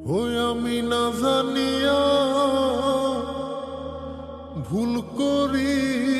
হই আমি না জানিয়া ভুল করিলাম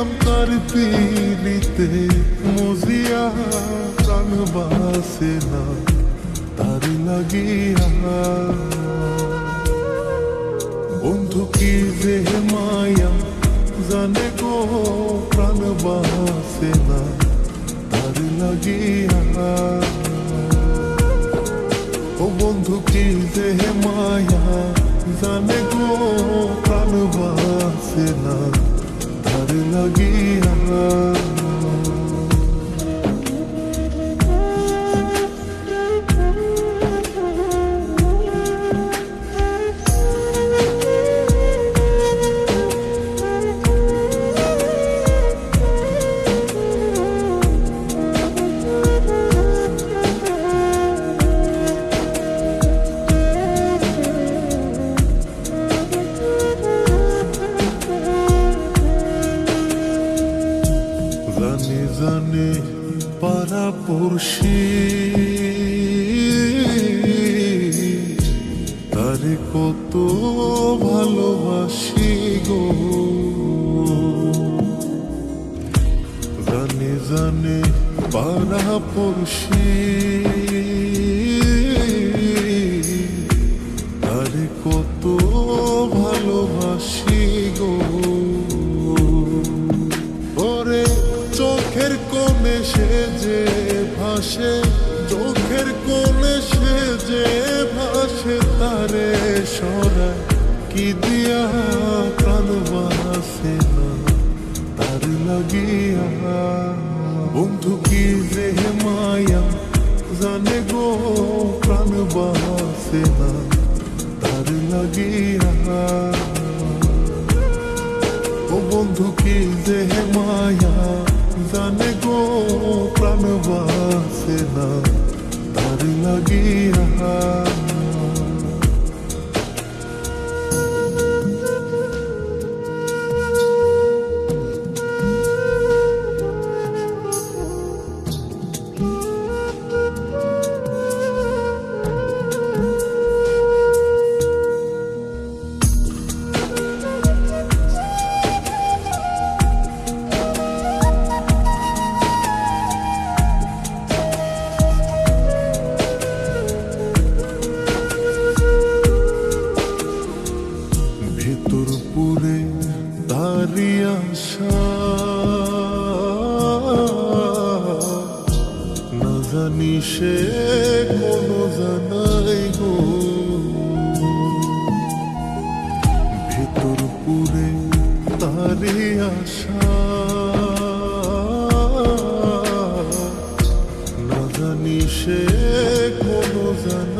করিলাম তার পিড়িতে মজিয়া প্রাণ বাসে না তার লাগিয়া। বন্ধু কি যে মায়া জানে গো, প্রাণ বাসে না তার লাগিয়া। ও বন্ধু কি যে মায়া জানে গো, প্রাণ তার লাগিয়া তারে কত ভালোবাসি গো। জানে জানে পাড়া পড়শি। তারে কত ভালোবাসি গো। ওরে চোখের কোণে সে যে ভাসে চোখের কোণে সে যে ভাসে, তারে সরা কি দিয়া প্রাণ বাসে না? তার লাগিয়া বন্ধু কি যে মায়া জানে গো, প্রাণ বাসে না? তার লাগিয়া ও বন্ধু কি যে মায়া জানে গো, প্রাণ না তার লাগিয়া জানি সে কোনো জানাই গো। ভেতর পুরে তারি আশা। না জানি সে কোনো জানাই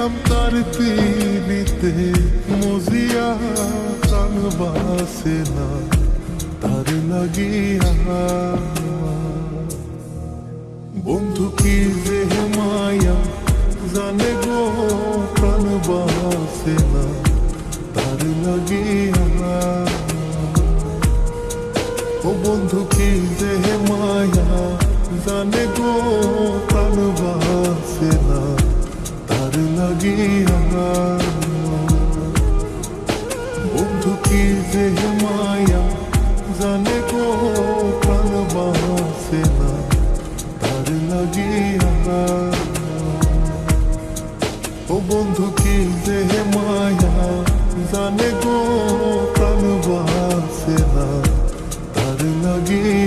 করিলাম তার তিনিতে মজিয়া প্রাণ বাসে না তার লাগিয়া বন্ধু কি মায়া জানে গো প্রাণ বাসে না তার লাগিয়া ও বন্ধু কি মায়া জানে গো প্রাণ বাসে না তার লাগিয়া বন্ধু কি যে মায়া জানে গো প্রাণ বাসে না তার লাগিয়া ও বন্ধু কি যে মায়া জানে গো প্রাণ বাসে না তার লাগিয়া